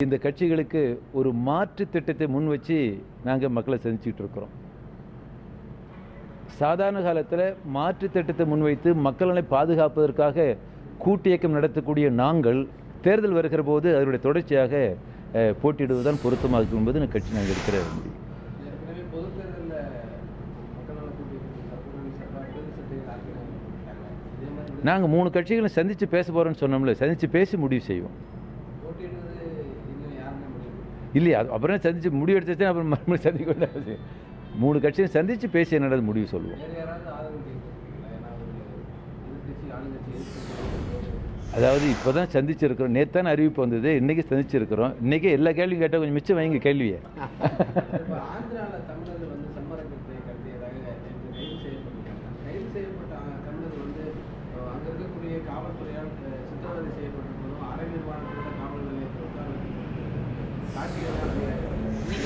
இந்த கட்சிகளுக்கு ஒரு மாற்று திட்டத்தை முன் வச்சு நாங்கள் மக்களை சந்திச்சுட்டு இருக்கிறோம். சாதாரண காலத்தில் மாற்று திட்டத்தை முன்வைத்து மக்களை பாதுகாப்பதற்காக கூட்டு இயக்கம் நடத்தக்கூடிய நாங்கள் தேர்தல் வருகிற போது அதனுடைய தொடர்ச்சியாக போட்டியிடுவதுதான் பொருத்தமாக இருக்கும் என்பது கட்சி நாங்கள் இருக்கிற நாங்கள் மூணு கட்சிகளும் சந்தித்து பேச போகிறோம்னு சொன்னோம்ல சந்தித்து பேசி முடிவு செய்வோம் போட்டியிடுவது இன்னும் யாருமே முடியும் இல்லையா அது அப்புறம் சந்தித்து முடிவு எடுத்து அப்புறம் மறுபடியும் சந்திக்க அவசியம் மூணு கட்சியும் சந்தித்து பேசி என்னது முடிவு சொல்லுவோம். அதாவது இப்போ தான் சந்திச்சிருக்கிறோம். நேற்று தானே அறிவிப்பு வந்தது இன்றைக்கி சந்திச்சிருக்கிறோம். இன்றைக்கி எல்லா கேள்வியும் கேட்டால் கொஞ்சம் மிச்சம் வைங்க கேள்வியை. காவல்துறையால் சித்திரவதை செய்யப்பட்டிருப்பதும்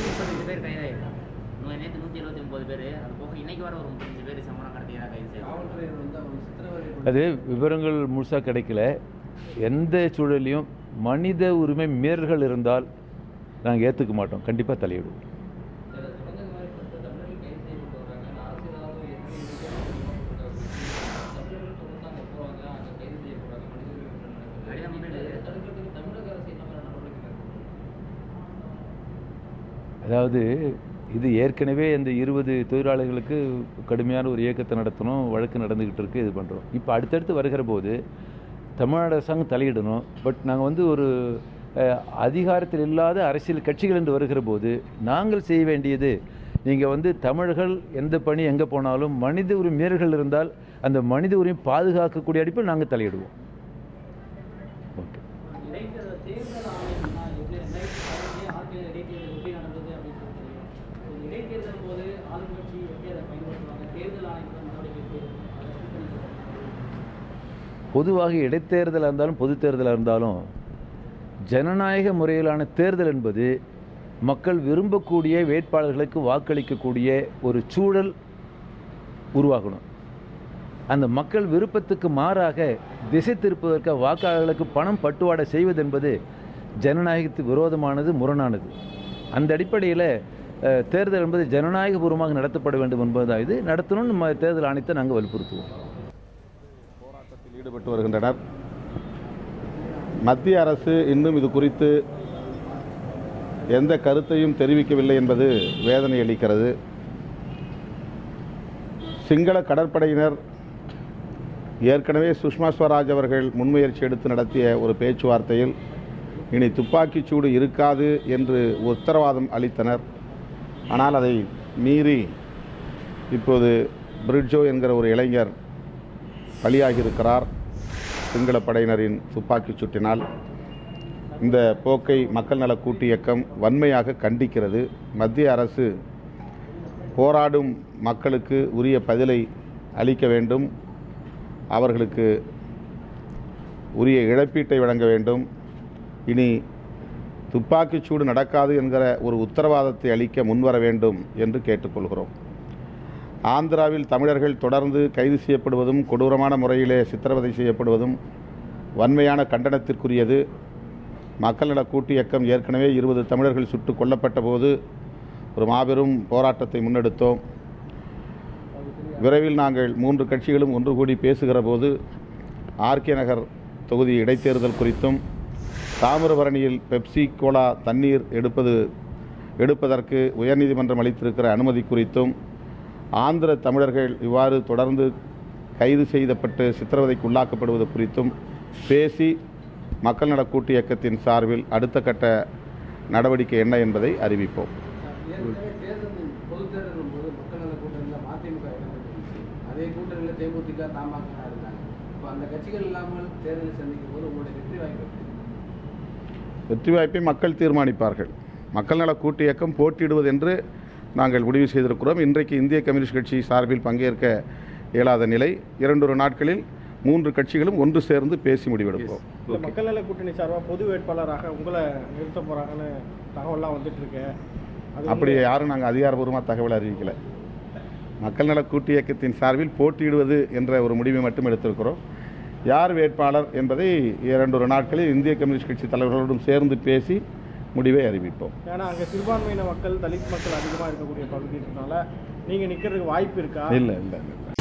முப்பத்தஞ்சு பேர் கைதாயிருக்காங்க நேற்று நூற்றி எழுபத்தி ஒன்பது பேர் அது போக இன்னைக்கு வர ஒரு முப்பத்தஞ்சு பேர் சம்பளம் கடத்தியதாக கைது செய்யப்பட்டாங்க அது விவரங்கள் முழுசாக கிடைக்கல எந்த சூழலையும் மனித உரிமை மீறல்கள் இருந்தால் நாங்கள் ஏற்றுக்க மாட்டோம் கண்டிப்பாக தலையிடுவோம் அதாவது இது ஏற்கனவே இந்த இருபது தொழிலாளர்களுக்கு கடுமையான ஒரு இயக்கத்தை நடத்தணும் வழக்கு நடந்துக்கிட்டு இருக்கு இது பண்ணுறோம் இப்போ அடுத்தடுத்து வருகிற போது தமிழ்நாடு அரசாங்கம் தலையிடணும். பட் நாங்கள் வந்து ஒரு அதிகாரத்தில் இல்லாத அரசியல் கட்சிகள் என்று வருகிற போது நாங்கள் செய்ய வேண்டியது நீங்கள் வந்து தமிழர்கள் எந்த பணி எங்கே போனாலும் மனித உரிமை மீறல்கள் இருந்தால் அந்த மனித உரிமை பாதுகாக்கக்கூடிய அடிப்பில் நாங்கள் தலையிடுவோம். ஓகே இடைத்தேர்தல் தேர்தல் ஆணையம்னா எப்படி ரெண்டாயிரத்தி பதினஞ்சு ஆர்டிஐ இடைத்தேர்தல் எப்படி நடந்தது அப்படின்னு சொல்லி தெரியும் ஒரு இடைத்தேர்தல் போது ஆளுங்கட்சி எப்படி அதை பயன்படுத்துவாங்க தேர்தல் ஆணையத்தின் நடவடிக்கை பொதுவாக இடைத்தேர்தலாக இருந்தாலும் பொது தேர்தலாக இருந்தாலும் ஜனநாயக முறையிலான தேர்தல் என்பது மக்கள் விரும்பக்கூடிய வேட்பாளர்களுக்கு வாக்களிக்கக்கூடிய ஒரு சூழல் உருவாகணும். அந்த மக்கள் விருப்பத்துக்கு மாறாக திசை திருப்பதற்கு வாக்காளர்களுக்கு பணம் பட்டுவாடை செய்வது என்பது ஜனநாயகத்துக்கு விரோதமானது முரணானது. அந்த அடிப்படையில் தேர்தல் என்பது ஜனநாயகபூர்வமாக நடத்தப்பட வேண்டும் என்பதாக இது நடத்தணும்னு நம்ம தேர்தல் ஆணையத்தை நாங்கள் வலியுறுத்துவோம் போராட்டத்தில் ஈடுபட்டு வருகின்றனர். மத்திய அரசு இன்னும் இது குறித்து எந்த கருத்தையும் தெரிவிக்கவில்லை என்பது வேதனை அளிக்கிறது. சிங்கள கடற்படையினர் ஏற்கனவே சுஷ்மா ஸ்வராஜ் அவர்கள் முன்முயற்சி எடுத்து நடத்திய ஒரு பேச்சுவார்த்தையில் இனி துப்பாக்கிச் சூடு இருக்காது என்று உத்தரவாதம் அளித்தனர். ஆனால் அதை மீறி இப்போது பிரிட்ஜோ என்கிற ஒரு இளைஞர் பலியாகியிருக்கிறார். சிங்கள படையினரின் துப்பாக்கிச் சூட்டினால் இந்த போக்கை மக்கள் நல கூட்டு இயக்கம் வன்மையாக கண்டிக்கிறது. மத்திய அரசு போராடும் மக்களுக்கு உரிய பதிலை அளிக்க வேண்டும். அவர்களுக்கு உரிய இழப்பீட்டை வழங்க வேண்டும். இனி துப்பாக்கிச் சூடு நடக்காது என்கிற ஒரு உத்தரவாதத்தை அளிக்க முன்வர வேண்டும் என்று கேட்டுக்கொள்கிறோம். ஆந்திராவில் தமிழர்கள் தொடர்ந்து கைது செய்யப்படுவதும் கொடூரமான முறையிலே சித்திரவதை செய்யப்படுவதும் வன்மையான கண்டனத்திற்குரியது. மக்கள் நல கூட்டு இயக்கம் ஏற்கனவே இருபது தமிழர்கள் சுட்டுக் கொல்லப்பட்ட போது ஒரு மாபெரும் போராட்டத்தை முன்னெடுத்தோம். விரைவில் நாங்கள் மூன்று கட்சிகளும் ஒன்று கூடி பேசுகிற போது ஆர்கே நகர் தொகுதி இடைத்தேர்தல் குறித்தும் தாமிரபரணியில் பெப்சி கோலா தண்ணீர் எடுப்பது எடுப்பதற்கு உயர்நீதிமன்றம் அளித்திருக்கிற அனுமதி குறித்தும் ஆந்திர தமிழர்கள் இவ்வாறு தொடர்ந்து கைது செய்யப்பட்டு சித்திரவதைக்கு உள்ளாக்கப்படுவது குறித்தும் பேசி மக்கள் நல கூட்டு இயக்கத்தின் சார்பில் அடுத்த கட்ட நடவடிக்கை என்ன என்பதை அறிவிப்போம். தேமுதிக தாமாக இருந்தாங்க இப்போ அந்த கட்சிகள் இல்லாமல் தேர்தலை சந்திக்கும் போது உங்களுடைய வெற்றி வாய்ப்பு வெற்றி வாய்ப்பை மக்கள் தீர்மானிப்பார்கள். மக்கள் நல கூட்டு இயக்கம் போட்டியிடுவது என்று நாங்கள் முடிவு செய்திருக்கிறோம். இன்றைக்கு இந்திய கம்யூனிஸ்ட் கட்சி சார்பில் பங்கேற்க இயலாத நிலை. இரண்டொரு நாட்களில் மூன்று கட்சிகளும் ஒன்று சேர்ந்து பேசி முடிவெடுப்போம். மக்கள் நல கூட்டணி சார்பாக பொது வேட்பாளராக உங்களை நிறுத்த போகிறாங்கன்னு தகவல்லாம் வந்துட்டு இருக்கு அப்படி யாரும் நாங்கள் அதிகாரபூர்வமாக தகவல் அறிவிக்கலை. மக்கள் நல கூட்டு இயக்கத்தின் சார்பில் போட்டியிடுவது என்ற ஒரு முடிவை மட்டும் எடுத்திருக்கிறோம். யார் வேட்பாளர் என்பதை இரண்டொரு நாட்களில் இந்திய கம்யூனிஸ்ட் கட்சி தலைவர்களோடும் சேர்ந்து பேசி முடிவை அறிவிப்போம். ஏன்னா அங்கே சிறுபான்மையின மக்கள் தலித் மக்கள் அதிகமாக இருக்கக்கூடிய பகுதி இருக்கனால நீங்கள் நிற்கிறதுக்கு வாய்ப்பு இருக்கா? இல்லை இல்லை இல்லை.